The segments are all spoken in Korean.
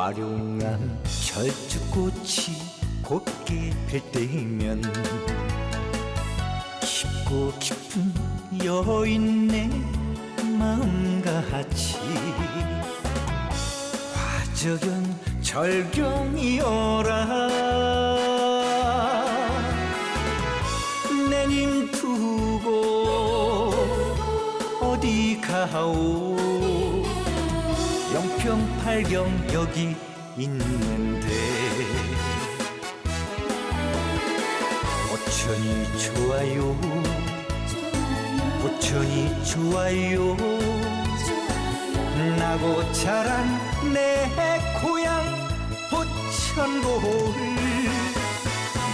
화룡한 철쭉꽃이 곱게 필 때면 깊고 깊은 여인의 마음같이 화적연 절경이어라. 내님 두고 어디 가오 영평팔경 여기 있는데 보천이 좋아요. 보천이 좋아요. 나고 자란 내 고향 보천골.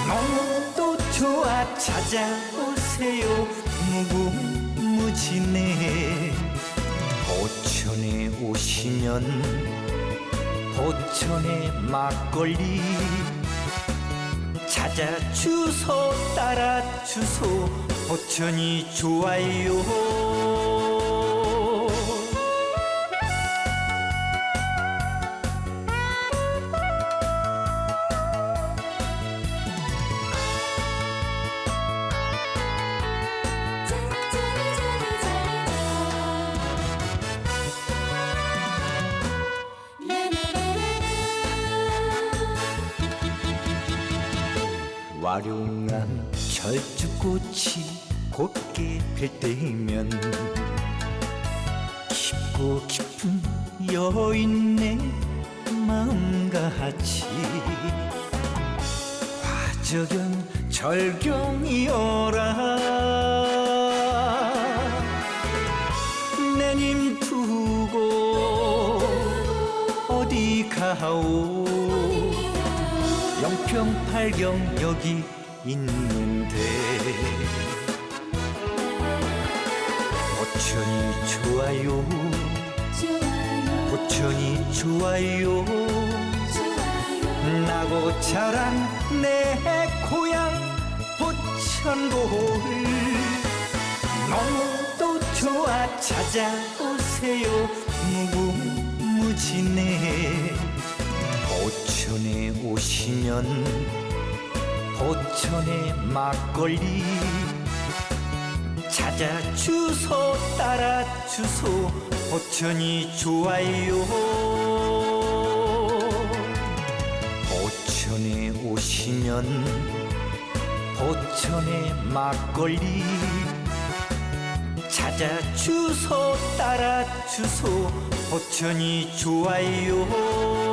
너무도 좋아. 찾아오세요. 무궁무진해 보천에 오시면 보천의 막걸리 찾아 주소 따라 주소. 보천이 좋아요 화룡한 철쭉꽃이 곱게 필 때면 깊고 깊은 여인의 마음같이 화적연 절경이어라. 내님 두고 어디 가오 영평 팔경 여기 있는데 보천이 좋아요. 보천이 좋아요. 나고 자란 내 고향 보천골. 너무도 좋아. 찾아오세요. 무궁무진해 보천에 오시면 보천의 막걸리 찾아 주소 따라 주소. 보천이 좋아요. 보천에 오시면 보천의 막걸리 찾아 주소 따라 주소. 보천이 좋아요